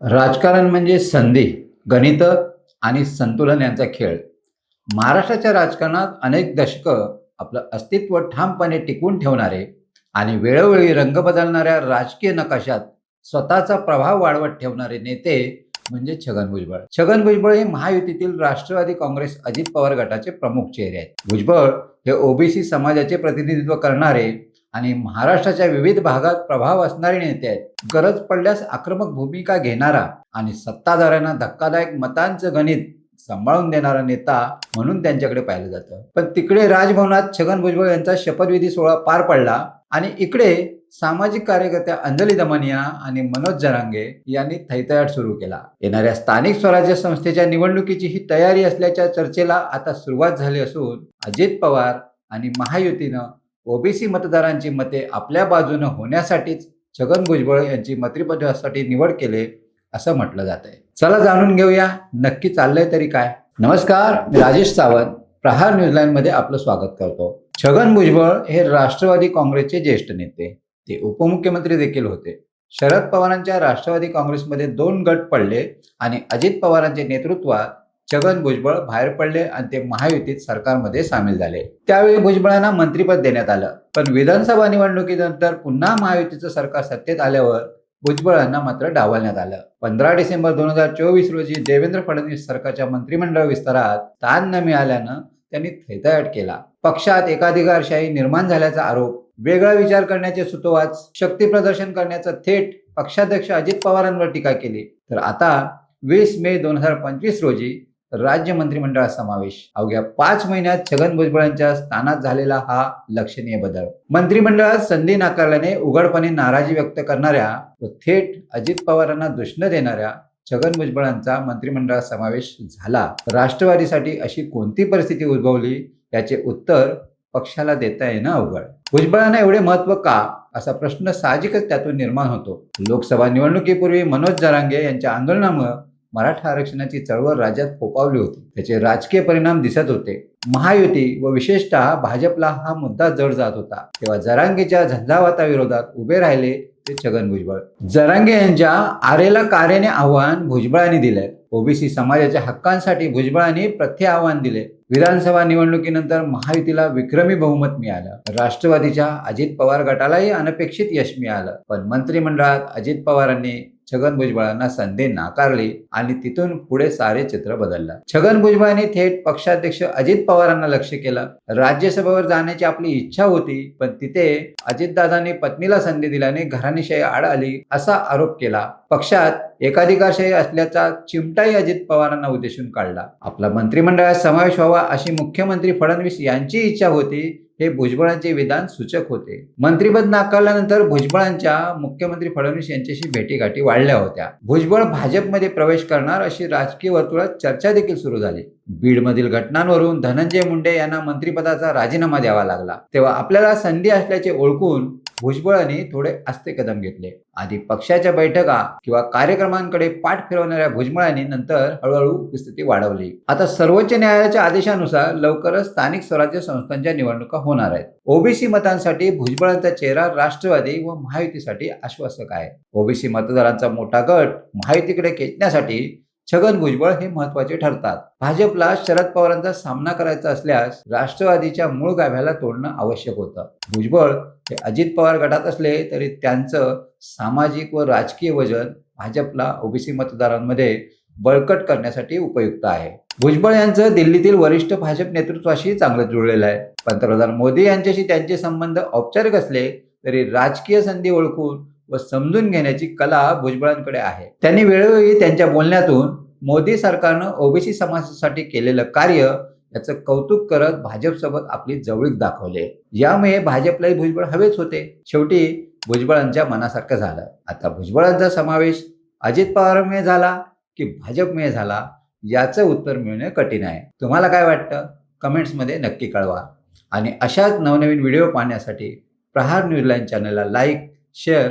राजकारण म्हणजे संधी गणित आणि संतुलन यांचा खेळ. महाराष्ट्राच्या राजकारणात अनेक दशकं आपलं अस्तित्व ठामपणे टिकवून ठेवणारे आणि वेळोवेळी रंग बदलणाऱ्या राजकीय नकाशात स्वतःचा प्रभाव वाढवत ठेवणारे नेते म्हणजे छगन भुजबळ. छगन भुजबळ हे महायुतीतील राष्ट्रवादी काँग्रेस अजित पवार गटाचे प्रमुख चेहरे आहेत. भुजबळ हे ओबीसी समाजाचे प्रतिनिधित्व करणारे आणि महाराष्ट्राच्या विविध भागात प्रभाव असणारे नेते आहेत. गरज पडल्यास आक्रमक भूमिका घेणारा आणि सत्ताधाऱ्यांना धक्कादायक मतांचं गणित सांभाळून देणारा नेता म्हणून त्यांच्याकडे पाहिलं जातं. पण तिकडे राजभवनात छगन भुजबळ यांचा शपथविधी सोहळा पार पडला आणि इकडे सामाजिक कार्यकर्त्या अंजली दमानिया आणि मनोज जरांगे यांनी थैतयाट सुरू केला. येणाऱ्या स्थानिक स्वराज्य संस्थेच्या निवडणुकीची ही तयारी असल्याच्या चर्चेला आता सुरुवात झाली असून अजित पवार आणि महायुतीनं ओबीसी मतदारांची मते आपल्या बाजूनं होण्यासाठीच छगन भुजबळ यांची मंत्रिपदासाठी निवड केले असं म्हटलं जात आहे चला जाणून घेऊया नक्की चाललंय तरी काय. नमस्कार मी राजेश सावंत प्रहार न्यूझीलँडमध्ये आपलं स्वागत करतो. छगन भुजबळ हे राष्ट्रवादी काँग्रेसचे ज्येष्ठ नेते. ते उपमुख्यमंत्री देखील होते. शरद पवारांच्या राष्ट्रवादी काँग्रेसमध्ये दोन गट पडले आणि अजित पवारांच्या नेतृत्वात छगन भुजबळ बाहेर पडले आणि ते महायुतीत सरकारमध्ये सामील झाले. त्यावेळी भुजबळांना मंत्रीपद देण्यात आलं. पण विधानसभा निवडणुकीनंतर पुन्हा महायुतीचं सरकार सत्तेत आल्यावर भुजबळांना मात्र डावलण्यात आलं. पंधरा डिसेंबर दोन हजार चोवीस रोजी देवेंद्र फडणवीस सरकारच्या मंत्रिमंडळ विस्तारात ताण न मिळाल्यानं त्यांनी थैतयाट केला. पक्षात एकाधिकारशाही निर्माण झाल्याचा आरोप वेगळा विचार करण्याचे सुतोवाच शक्ती प्रदर्शन करण्याचा थेट पक्षाध्यक्ष अजित पवारांवर टीका केली. तर आता वीस मे दोन हजार पंचवीस रोजी राज्य मंत्रिमंडळात समावेश. अवघ्या पाच महिन्यात छगन भुजबळांच्या स्थानात झालेला हा लक्षणीय बदल. मंत्रिमंडळात संधी नाकारल्याने उघडपणे नाराजी व्यक्त करणाऱ्या व थेट अजित पवारांना दुष्ण देणाऱ्या छगन भुजबळांचा मंत्रिमंडळात समावेश झाला. राष्ट्रवादीसाठी अशी कोणती परिस्थिती उद्भवली? याचे उत्तर पक्षाला देता येणं अवघड. भुजबळांना एवढे महत्त्व का? असा प्रश्न साहजिकच त्यातून निर्माण होतो. लोकसभा निवडणुकीपूर्वी मनोज जरांगे यांच्या आंदोलनामुळे मराठा आरक्षणाची चळवळ राज्यात फोपावली होती. त्याचे राजकीय परिणाम दिसत होते. महायुती व विशेषतः भाजपला हा मुद्दा जड जात होता. तेव्हा जरांगेच्या झंझावाताविरोधात उभे राहिले ते छगन भुजबळ. जरांगे यांच्या आरेला कारेने आव्हान भुजबळांनी दिले ओबीसी समाजाच्या हक्कांसाठी भुजबळांनी प्रथे आव्हान दिले विधानसभा निवडणुकीनंतर महायुतीला विक्रमी बहुमत मिळालं. राष्ट्रवादीच्या अजित पवार गटालाही अनपेक्षित यश मिळालं. पण मंत्रिमंडळात अजित पवारांनी छगन भुजबळांना संधी नाकारली आणि तिथून पुढे सारे चित्र बदललं. छगन भुजबळांनी थेट पक्षाध्यक्ष अजित पवारांना लक्ष केलं. राज्यसभेवर जाण्याची आपली इच्छा होती पण तिथे अजितदादांनी पत्नीला संधी दिल्याने घराणेशाही आड आली असा आरोप केला. पक्षात एकाधिकारशाही असल्याचा चिमटाही अजित पवारांना उद्देशून काढला. आपला मंत्रिमंडळात समावेश व्हावा व्हावा अशी मुख्यमंत्री फडणवीस यांची इच्छा होती हे भुजबळांचे विधान सूचक होते. मंत्रीपद नाकारल्यानंतर भुजबळांच्या मुख्यमंत्री फडणवीस यांच्याशी भेटीगाठी वाढल्या होत्या. भुजबळ भाजपमध्ये प्रवेश करणार अशी राजकीय वर्तुळात चर्चा देखील सुरू झाली. बीडमधील घटनांवरून धनंजय मुंडे यांना मंत्रिपदाचा राजीनामा द्यावा लागला. तेव्हा आपल्याला संधी असल्याचे ओळखून भुजबळांनी थोडे आस्ते कदम घेतले. आधी पक्षाच्या बैठका किंवा कार्यक्रमांकडे पाठ फिरवणाऱ्या भुजबळांनी नंतर हळूहळू उपस्थिती वाढवली. आता सर्वोच्च न्यायालयाच्या आदेशानुसार लवकरच स्थानिक स्वराज्य संस्थांच्या निवडणुका होणार आहेत. ओबीसी मतांसाठी भुजबळांचा चेहरा राष्ट्रवादी व महायुतीसाठी आश्वासक आहे. ओबीसी मतदारांचा मोठा गट महायुतीकडे खेचण्यासाठी छगन भुजबळ हे महत्त्वाचे ठरतात. भाजपला शरद पवारांचा सामना करायचा असल्यास राष्ट्रवादीच्या मूळ गाभ्याला तोडणं आवश्यक होतं. भुजबळ हे अजित पवार गटात असले तरी त्यांचं सामाजिक व राजकीय वजन भाजपला ओबीसी मतदारांमध्ये बळकट करण्यासाठी उपयुक्त आहे. भुजबळ यांचं दिल्लीतील वरिष्ठ भाजप नेतृत्वाशी चांगलं जुळलेलं आहे. पंतप्रधान मोदी यांच्याशी त्यांचे संबंध औपचारिक असले तरी राजकीय संधी ओळखून व समजून घेण्याची कला भुजबळांकडे आहे. त्यांनी वेळोवेळी त्यांच्या बोलण्यातून मोदी सरकारनं ओबीसी समाजासाठी केलेलं कार्य याचं कौतुक करत भाजपसोबत आपली जवळीक दाखवले. यामुळे भाजपलाही भुजबळ हवेच होते. शेवटी भुजबळांच्या मनासारखं झालं. आता भुजबळांचा समावेश अजित पवारमुळे झाला की भाजपमुळे झाला याचं उत्तर मिळणं कठीण आहे. तुम्हाला काय वाटतं? कमेंट्समध्ये नक्की कळवा. आणि अशाच नवनवीन व्हिडिओ पाहण्यासाठी प्रहार न्यूजलाईन चॅनलला लाईक शेअर